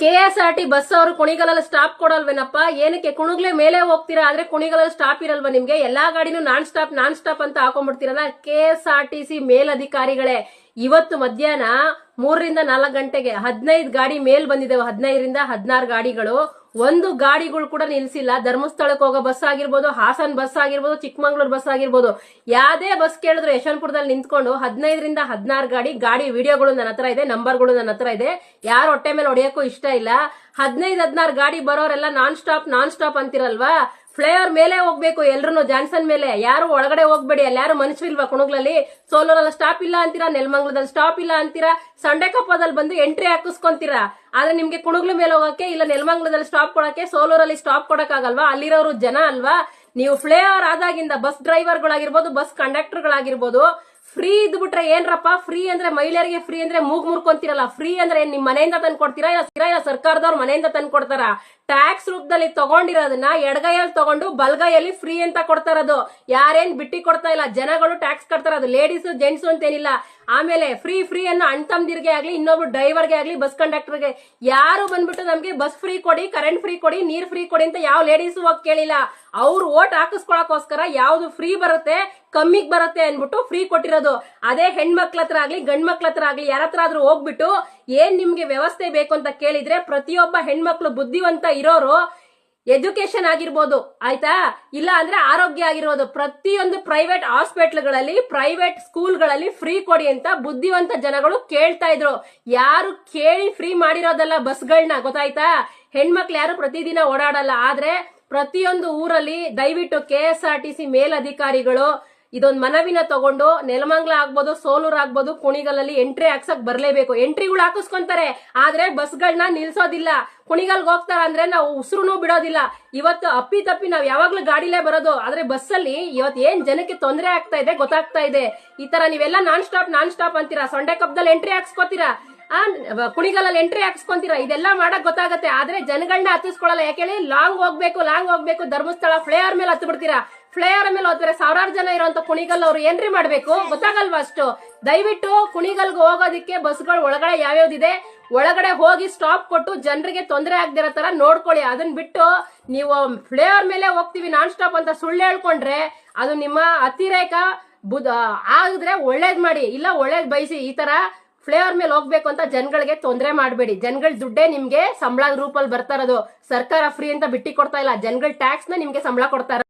K S R T bus ಅವರು ಕುಣಿಗಲಲ್ಲಿ stop ಕೊಡಲ್ವೇನಪ್ಪ? ಏನಕ್ಕೆ? ಕುಣುಗ್ಲೆ ಮೇಲೆ ಹೋಗ್ತೀರಾ? ಆದ್ರೆ ಕುಣಿಗಲಲ್ಲಿ ಸ್ಟಾಪ್ ಇರಲ್ವಾ ನಿಮ್ಗೆ? ಎಲ್ಲಾ ಗಾಡಿನೂ ನಾನ್ ಸ್ಟಾಪ್ ನಾನ್ ಸ್ಟಾಪ್ ಅಂತ ಹಾಕೊಂಡ್ಬಿಡ್ತೀರಲ್ಲ? K S R T C ಮೇಲಧಿಕಾರಿಗಳೇ, ಇವತ್ತು ಮಧ್ಯಾಹ್ನ ಮೂರರಿಂದ ನಾಲ್ಕು ಗಂಟೆಗೆ ಹದಿನೈದು ಗಾಡಿ ಮೇಲ್ ಬಂದಿದ್ದಾವೆ ಹದಿನೈದರಿಂದ ಹದಿನಾರು ಗಾಡಿಗಳು. ಒಂದು ಗಾಡಿಗಳು ಕೂಡ ನಿಲ್ಸಿಲ್ಲ. ಧರ್ಮಸ್ಥಳಕ್ಕೆ ಹೋಗೋ ಬಸ್ ಆಗಿರ್ಬೋದು, ಹಾಸನ್ ಬಸ್ ಆಗಿರ್ಬೋದು, ಚಿಕ್ಕಮಂಗ್ಳೂರ್ ಬಸ್ ಆಗಿರ್ಬೋದು. ಯಾವ್ದೇ ಬಸ್ ಕೇಳಿದ್ರು ಯಶವಂತಪುರದಲ್ಲಿ ನಿಂತ್ಕೊಂಡು ಹದಿನೈದರಿಂದ ಹದಿನಾರು ಗಾಡಿ ಗಾಡಿ ವಿಡಿಯೋಗಳು ನನ್ನ ಹತ್ರ ಇದೆ, ನಂಬರ್ಗಳು ನನ್ನ ಹತ್ರ ಇದೆ. ಯಾರು ಹೊಟ್ಟೆ ಮೇಲೆ ಹೊಡೆಯೋಕ್ಕೂ ಇಷ್ಟ ಇಲ್ಲ. ಹದಿನೈದು ಹದಿನಾರು ಗಾಡಿ ಬರೋರೆಲ್ಲ ನಾನ್ ಸ್ಟಾಪ್ ನಾನ್ ಸ್ಟಾಪ್ ಅಂತಿರಲ್ವಾ? ಫ್ಲೇವರ್ ಮೇಲೆ ಹೋಗ್ಬೇಕು ಎಲ್ರು ಜಾನ್ಸನ್ ಮೇಲೆ. ಯಾರು ಒಳಗಡೆ ಹೋಗ್ಬೇಡಿ, ಅಲ್ಲಿ ಯಾರು ಮನುಷ್ಯರಿಲ್ವಾ ಕುಣಗ್ಲಲ್ಲಿ? ಸೋಲೂರಲ್ಲಿ ಸ್ಟಾಪ್ ಇಲ್ಲ ಅಂತೀರಾ? ನೆಲಮಂಗ್ಲದಲ್ಲಿ ಸ್ಟಾಪ್ ಇಲ್ಲ ಅಂತೀರಾ? ಸಂಡೆ ಕಪ್ಪದಲ್ಲಿ ಬಂದು ಎಂಟ್ರಿ ಹಾಕಿಸ್ಕೊಂತೀರಾ? ಆದ್ರೆ ನಿಮ್ಗೆ ಕುಣಗ್ಲ ಮೇಲೆ ಹೋಗಕ್ಕೆ ಇಲ್ಲ ನೆಲಮಂಗ್ಲದಲ್ಲಿ ಸ್ಟಾಪ್ ಕೊಡಕ್ಕೆ, ಸೋಲೂರಲ್ಲಿ ಸ್ಟಾಪ್ ಕೊಡಕ್ಕಾಗಲ್ವಾ? ಅಲ್ಲಿರೋರು ಜನ ಅಲ್ವಾ? ನೀವು ಫ್ಲೇವರ್ ಆದಾಗಿಂದ ಬಸ್ ಡ್ರೈವರ್ ಗಳಾಗಿರ್ಬೋದು ಬಸ್ ಕಂಡಕ್ಟರ್ ಗಳಾಗಿರ್ಬೋದು ಫ್ರೀ ಇದ್ಬಿಟ್ರೆ ಏನ್ರಪ್ಪ? ಫ್ರೀ ಅಂದ್ರೆ ಮಹಿಳೆಯರಿಗೆ ಫ್ರೀ ಅಂದ್ರೆ ಮೂಗ್ ಮುರ್ಕೊಂತಿರಲ್ಲ? ಫ್ರೀ ಅಂದ್ರೆ ನಿಮ್ ಮನೆಯಿಂದ ತಂದು ಕೊಡ್ತೀರಾ ಇಲ್ಲ ಸರ್ಕಾರದವ್ರ ಮನೆಯಿಂದ ತಂದು ಕೊಡ್ತಾರ ಟ್ಯಾಕ್ಸ್ ರೂಪದಲ್ಲಿ ತಗೊಂಡಿರೋದನ್ನ ಎಡಗೈಯಲ್ಲಿ ತಗೊಂಡು ಬಲ್ಗೈಯಲ್ಲಿ ಫ್ರೀ ಅಂತ ಕೊಡ್ತಾರದು ಯಾರೇನ್ ಬಿಟ್ಟಿ ಕೊಡ್ತಾ ಇಲ್ಲ. ಜನಗಳು ಟ್ಯಾಕ್ಸ್ ಕಟ್ತಾರದು ಲೇಡೀಸ್ ಜೆಂಟ್ಸ್ ಅಂತೇನಿಲ್ಲ. ಆಮೇಲೆ ಫ್ರೀ ಫ್ರೀ ಅನ್ನೋ ಅಣ್ತಮ್ದಿರ್ಗೆ ಆಗ್ಲಿ, ಇನ್ನೊಬ್ರು ಡ್ರೈವರ್ಗೆ ಆಗ್ಲಿ ಬಸ್ ಕಂಡಕ್ಟರ್ಗೆ ಯಾರು ಬಂದ್ಬಿಟ್ಟು ನಮ್ಗೆ ಬಸ್ ಫ್ರೀ ಕೊಡಿ ಕರೆಂಟ್ ಫ್ರೀ ಕೊಡಿ, ನೀರ್ ಫ್ರೀ ಕೊಡಿ ಅಂತ ಯಾವ ಲೇಡೀಸ್ ಹೋಗಿ ಕೇಳಿಲ್ಲ. ಅವ್ರು ಓಟ್ ಹಾಕಿಸ್ಕೊಳಕೋಸ್ಕರ ಯಾವ್ದು ಫ್ರೀ ಬರುತ್ತೆ, ಕಮ್ಮಿಗ್ ಬರುತ್ತೆ ಅನ್ಬಿಟ್ಟು ಫ್ರೀ ಕೊಟ್ಟಿರೋದು. ಅದೇ ಹೆಣ್ಮಕ್ಳ ಹತ್ರ ಆಗ್ಲಿ ಗಂಡ್ ಮಕ್ಳ ಹತ್ರ ಆಗ್ಲಿ ಯಾರ ಹತ್ರ ಆದ್ರೂ ಹೋಗ್ಬಿಟ್ಟು ಏನ್ ನಿಮ್ಗೆ ವ್ಯವಸ್ಥೆ ಬೇಕು ಅಂತ ಕೇಳಿದ್ರೆ ಪ್ರತಿಯೊಬ್ಬ ಹೆಣ್ಮಕ್ಳು ಬುದ್ಧಿವಂತ ಇರೋರು ಎಜುಕೇಶನ್ ಆಗಿರ್ಬೋದು, ಆಯ್ತಾ? ಇಲ್ಲ ಅಂದ್ರೆ ಆರೋಗ್ಯ ಆಗಿರ್ಬೋದು ಪ್ರತಿಯೊಂದು ಪ್ರೈವೇಟ್ ಹಾಸ್ಪಿಟ್ಲ್ಗಳಲ್ಲಿ, ಪ್ರೈವೇಟ್ ಸ್ಕೂಲ್ಗಳಲ್ಲಿ ಫ್ರೀ ಕೊಡಿ ಅಂತ ಬುದ್ಧಿವಂತ ಜನಗಳು ಕೇಳ್ತಾ ಇದ್ರು. ಯಾರು ಕೇಳಿ ಫ್ರೀ ಮಾಡಿರೋದಲ್ಲ ಬಸ್ಗಳನ್ನ ಗೊತ್ತಾಯ್ತಾ? ಹೆಣ್ಮಕ್ಳು ಯಾರು ಪ್ರತಿದಿನ ಓಡಾಡಲ್ಲ. ಆದ್ರೆ ಪ್ರತಿಯೊಂದು ಊರಲ್ಲಿ ದಯವಿಟ್ಟು K S R T C ಮೇಲಧಿಕಾರಿಗಳು ಇದೊಂದು ಮನವಿನ ತಗೊಂಡು ನೆಲಮಂಗ್ಲ ಆಗ್ಬೋದು, ಸೋಲೂರ್ ಆಗ್ಬೋದು, ಕುಣಿಗಲಲ್ಲಿ ಎಂಟ್ರಿ ಹಾಕ್ಸಕ್ ಬರ್ಲೇಬೇಕು. ಎಂಟ್ರಿಗಳು ಹಾಕಿಸ್ಕೊಂತಾರೆ, ಆದ್ರೆ ಬಸ್ಗಳನ್ನ ನಿಲ್ಸೋದಿಲ್ಲ. ಕುಣಿಗಲ್ಗೆ ಹೋಗ್ತಾರ ಅಂದ್ರೆ ನಾವು ಉಸಿರುನು ಬಿಡೋದಿಲ್ಲ. ಇವತ್ತು ಅಪ್ಪಿ ತಪ್ಪಿ ನಾವ್ ಯಾವಾಗ್ಲೂ ಗಾಡಿಲೇ ಬರೋದು. ಆದ್ರೆ ಬಸ್ಸಲ್ಲಿ ಇವತ್ತು ಏನ್ ಜನಕ್ಕೆ ತೊಂದರೆ ಆಗ್ತಾ ಇದೆ, ಗೊತ್ತಾಗ್ತಾ ಇದೆ. ಈ ತರ ನೀವೆಲ್ಲ ನಾನ್ ಸ್ಟಾಪ್ ನಾನ್ ಸ್ಟಾಪ್ ಅಂತೀರಾ ಸೊಂಡೆ ಕಪ್ದಲ್ಲಿ ಎಂಟ್ರಿ ಹಾಕ್ಸ್ಕೊತೀರಾ? ಆ ಕುಣಿಗಲಲ್ಲಿ ಎಂಟ್ರಿ ಹಾಕ್ಸ್ಕೊಂತೀರಾ? ಇದೆಲ್ಲ ಮಾಡಕ್ ಗೊತ್ತಾಗತ್ತೆ. ಆದ್ರೆ ಜನಗಳನ್ನ ಹತ್ತಿಸ್ಕೊಳಲ್ಲ. ಯಾಕೆ ಲಾಂಗ್ ಹೋಗ್ಬೇಕು ಲಾಂಗ್ ಹೋಗ್ಬೇಕು. ಧರ್ಮಸ್ಥಳ ಫ್ಲೇಯರ್ ಮೇಲೆ ಹತ್ತು ಬಿಡ್ತೀರಾ ಫ್ಲೇವರ್ ಮೇಲೆ ಹೋದ್ರೆ ಸಾವಿರಾರು ಜನ ಇರುವಂತ ಕುಣಿಗಲ್ ಅವ್ರು ಏನ್ರಿ ಮಾಡ್ಬೇಕು. ಗೊತ್ತಾಗಲ್ವಾ ಅಷ್ಟು? ದಯವಿಟ್ಟು ಕುಣಿಗಲ್ಗೆ ಹೋಗೋದಿಕ್ಕೆ ಬಸ್ಗಳು ಒಳಗಡೆ ಯಾವ್ಯಾವ್ದಿದೆ, ಒಳಗಡೆ ಹೋಗಿ ಸ್ಟಾಪ್ ಕೊಟ್ಟು ಜನರಿಗೆ ತೊಂದರೆ ಆಗದಿರೋ ತರ ನೋಡ್ಕೊಳ್ಳಿ. ಅದನ್ನ ಬಿಟ್ಟು ನೀವು ಫ್ಲೇವರ್ ಮೇಲೆ ಹೋಗ್ತೀವಿ ನಾನ್ ಸ್ಟಾಪ್ ಅಂತ ಸುಳ್ಳು ಹೇಳ್ಕೊಂಡ್ರೆ ಅದು ನಿಮ್ಮ ಅತಿರೇಕ ಬುಧ ಆಗಿದ್ರೆ ಒಳ್ಳೇದ್ ಮಾಡಿ. ಇಲ್ಲ ಒಳ್ಳೇದ್ ಬಯಸಿ. ಈ ತರ ಫ್ಲೇವರ್ ಮೇಲೆ ಹೋಗ್ಬೇಕು ಅಂತ ಜನಗಳಿಗೆ ತೊಂದರೆ ಮಾಡಬೇಡಿ. ಜನಗಳ ದುಡ್ಡೇ ನಿಮ್ಗೆ ಸಂಬಳ ರೂಪಲ್ಲಿ ಬರ್ತಾ ಇರೋದು. ಸರ್ಕಾರ ಫ್ರೀ ಅಂತ ಬಿಟ್ಟಿ ಕೊಡ್ತಾ ಇಲ್ಲ. ಜನಗಳ ಟ್ಯಾಕ್ಸ್ನ ನಿಮ್ಗೆ ಸಂಬಳ ಕೊಡ್ತಾ ಇರೋದು.